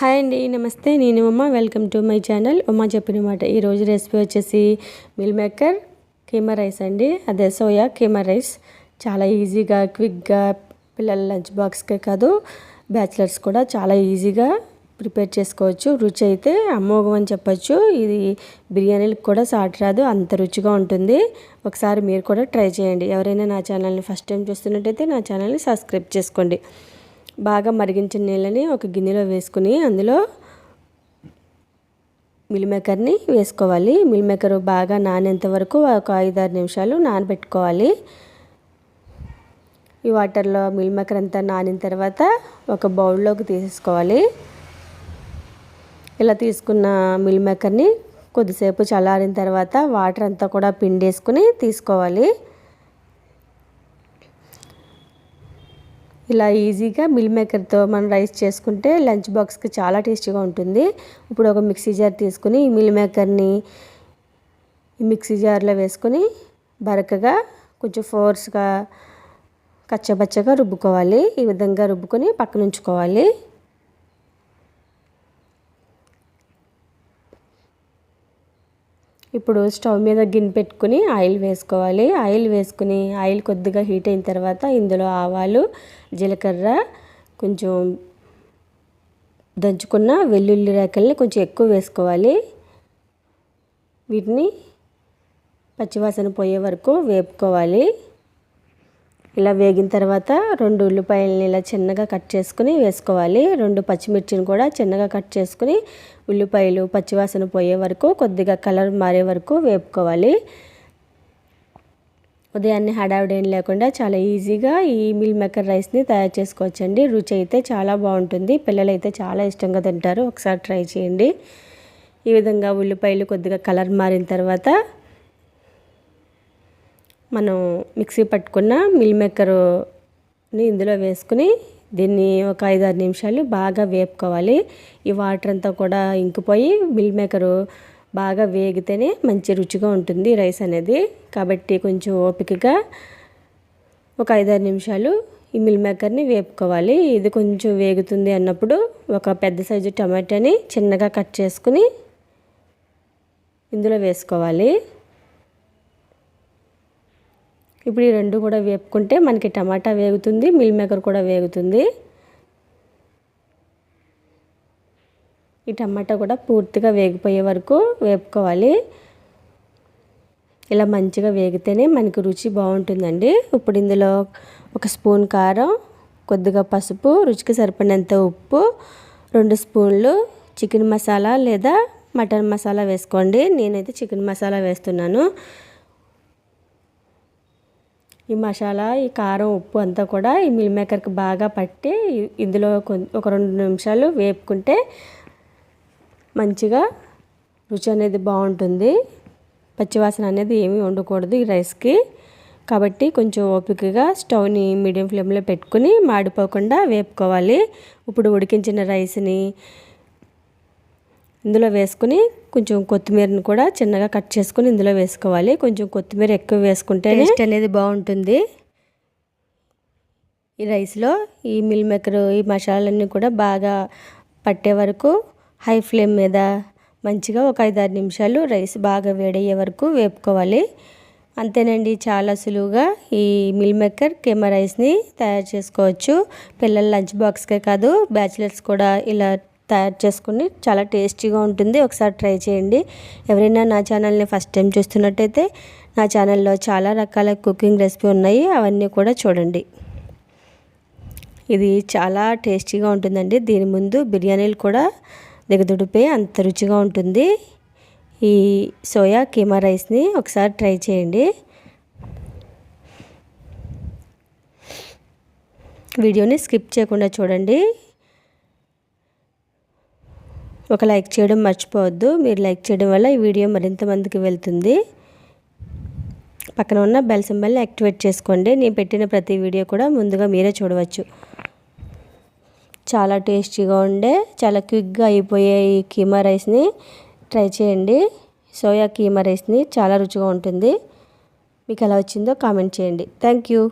Hi అండి నమస్తే. నేను ఉమ్మ వెల్కమ్ టు మై ఛానల్. ఉమ్మ చెప్పిన మాట. ఈరోజు రెసిపీ వచ్చేసి మిల్ మేకర్ కీమా రైస్ అండి. అదే సోయా కీమా రైస్. చాలా ఈజీగా క్విక్గా పిల్లల లంచ్ బాక్స్కే కాదు బ్యాచిలర్స్ కూడా చాలా ఈజీగా ప్రిపేర్ చేసుకోవచ్చు. రుచి అయితే అమ్మోగం అని చెప్పచ్చు. ఇది బిర్యానీలకు కూడా సాటి రాదు అంత రుచిగా ఉంటుంది. ఒకసారి మీరు కూడా ట్రై చేయండి. ఎవరైనా నా ఛానల్ని ఫస్ట్ టైం చూస్తున్నట్టయితే నా ఛానల్ని సబ్స్క్రైబ్ చేసుకోండి. బాగా మరిగించిన నీళ్ళని ఒక గిన్నెలో వేసుకుని అందులో మిల్ మేకర్ని వేసుకోవాలి. మిల్ మేకర్ బాగా నానేంత వరకు ఒక ఐదారు నిమిషాలు నానబెట్టుకోవాలి. ఈ వాటర్లో మిల్ మేకర్ అంతా నానిన తర్వాత ఒక బౌల్లోకి తీసేసుకోవాలి. ఇలా తీసుకున్న మిల్ మేకర్ని కొద్దిసేపు చల్లారిన తర్వాత వాటర్ అంతా కూడా పిండేసుకుని తీసుకోవాలి. ఇలా ఈజీగా మిల్ మేకర్తో మనం రైస్ చేసుకుంటే లంచ్ బాక్స్కి చాలా టేస్టీగా ఉంటుంది. ఇప్పుడు ఒక మిక్సీ జార్ తీసుకుని ఈ మిల్ మేకర్ని ఈ మిక్సీ జార్లో వేసుకొని బరకగా కొంచెం ఫోర్స్గా కచ్చబచ్చగా రుబ్బుకోవాలి. ఈ విధంగా రుబ్బుకొని పక్కన ఉంచుకోవాలి ఇప్పుడు స్టవ్ మీద గిన్నె పెట్టుకుని ఆయిల్ వేసుకోవాలి. ఆయిల్ వేసుకుని ఆయిల్ కొద్దిగా హీట్ అయిన తర్వాత ఇందులో ఆవాలు జీలకర్ర కొంచెం దంచుకున్న వెల్లుల్లి రేకల్ని కొంచెం ఎక్కువ వేసుకోవాలి. వీటిని పచ్చివాసన పోయే వరకు వేపుకోవాలి. ఇలా వేగిన తర్వాత రెండు ఉల్లిపాయలని ఇలా చిన్నగా కట్ చేసుకుని వేసుకోవాలి. రెండు పచ్చిమిర్చిని కూడా చిన్నగా కట్ చేసుకుని ఉల్లిపాయలు పచ్చివాసన పోయే వరకు కొద్దిగా కలర్ మారే వరకు వేపుకోవాలి. ఉదయాన్నే హడావిడేం లేకుండా చాలా ఈజీగా ఈ మిల్ మేకర్ రైస్ని తయారు చేసుకోవచ్చండి. రుచి అయితే చాలా బాగుంటుంది. పిల్లలు అయితే చాలా ఇష్టంగా తింటారు. ఒకసారి ట్రై చేయండి. ఈ విధంగా ఉల్లిపాయలు కొద్దిగా కలర్ మారిన తర్వాత మనం మిక్సీ పట్టుకున్న మిల్ మేకర్ని ఇందులో వేసుకుని దీన్ని ఒక ఐదు ఆరు నిమిషాలు బాగా వేపుకోవాలి. ఈ వాటర్ అంతా కూడా ఇంకిపోయి మిల్ మేకరు బాగా వేగితేనే మంచి రుచిగా ఉంటుంది రైస్ అనేది. కాబట్టి కొంచెం ఓపికగా ఒక ఐదారు నిమిషాలు ఈ మిల్ మేకర్ని వేపుకోవాలి. ఇది కొంచెం వేగుతుంది అన్నప్పుడు ఒక పెద్ద సైజు టమాటాని చిన్నగా కట్ చేసుకుని ఇందులో వేసుకోవాలి. ఇప్పుడు ఈ రెండు కూడా వేపుకుంటే మనకి టమాటా వేగుతుంది మిల్ మేకర్ కూడా వేగుతుంది. ఈ టమాటా కూడా పూర్తిగా వేగిపోయే వరకు వేపుకోవాలి. ఇలా మంచిగా వేగితేనే మనకి రుచి బాగుంటుందండి. ఇప్పుడు ఇందులో ఒక స్పూన్ కారం కొద్దిగా పసుపు రుచికి సరిపడినంత ఉప్పు రెండు స్పూన్లు చికెన్ మసాలా లేదా మటన్ మసాలా వేసుకోండి. నేనైతే చికెన్ మసాలా వేస్తున్నాను. ఈ మసాలా ఈ కారం ఉప్పు అంతా కూడా ఈ మిల్ మేకర్కి బాగా పట్టి ఇందులో ఒక రెండు నిమిషాలు వేపుకుంటే మంచిగా రుచి అనేది బాగుంటుంది. పచ్చివాసన అనేది ఏమీ ఉండకూడదు ఈ రైస్కి. కాబట్టి కొంచెం ఓపికగా స్టవ్ని మీడియం ఫ్లేమ్లో పెట్టుకుని మాడిపోకుండా వేపుకోవాలి. ఇప్పుడు ఉడికించిన రైస్ని ఇందులో వేసుకుని కొంచెం కొత్తిమీరని కూడా చిన్నగా కట్ చేసుకుని ఇందులో వేసుకోవాలి. కొంచెం కొత్తిమీర ఎక్కువ వేసుకుంటే టేస్ట్ అనేది బాగుంటుంది. ఈ రైస్లో ఈ మిల్ మేకర్ ఈ మసాలాలన్నీ కూడా బాగా పట్టే వరకు హై ఫ్లేమ్ మీద మంచిగా ఒక ఐదారు నిమిషాలు రైస్ బాగా వేడయ్యే వరకు వేపుకోవాలి. అంతేనండి చాలా సులువుగా ఈ మిల్ మేకర్ కెమా రైస్ని తయారు చేసుకోవచ్చు. పిల్లల లంచ్ బాక్స్కే కాదు బ్యాచిలర్స్ కూడా ఇలా తయారు చేసుకుని చాలా టేస్టీగా ఉంటుంది. ఒకసారి ట్రై చేయండి. ఎవరైనా నా ఛానల్ని ఫస్ట్ టైం చూస్తున్నట్టయితే నా ఛానల్లో చాలా రకాల కుకింగ్ రెసిపీ ఉన్నాయి. అవన్నీ కూడా చూడండి. ఇది చాలా టేస్టీగా ఉంటుందండి. దీని ముందు బిర్యానీలు కూడా దిగదుడిపోయి అంత రుచిగా ఉంటుంది. ఈ సోయా కీమా రైస్ని ఒకసారి ట్రై చేయండి. వీడియోని స్కిప్ చేయకుండా చూడండి. ఒక లైక్ చేయడం మర్చిపోవద్దు. మీరు లైక్ చేయడం వల్ల ఈ వీడియో మరింత మందికి వెళ్తుంది. పక్కన ఉన్న బెల్ సింబల్ని యాక్టివేట్ చేసుకోండి. నేను పెట్టిన ప్రతి వీడియో కూడా ముందుగా మీరే చూడవచ్చు. చాలా టేస్టీగా ఉండే చాలా క్విక్గా అయిపోయే ఈ కీమా రైస్ని ట్రై చేయండి. సోయా కీమా రైస్ని చాలా రుచిగా ఉంటుంది. మీకు ఎలా వచ్చిందో కామెంట్ చేయండి. Thank you.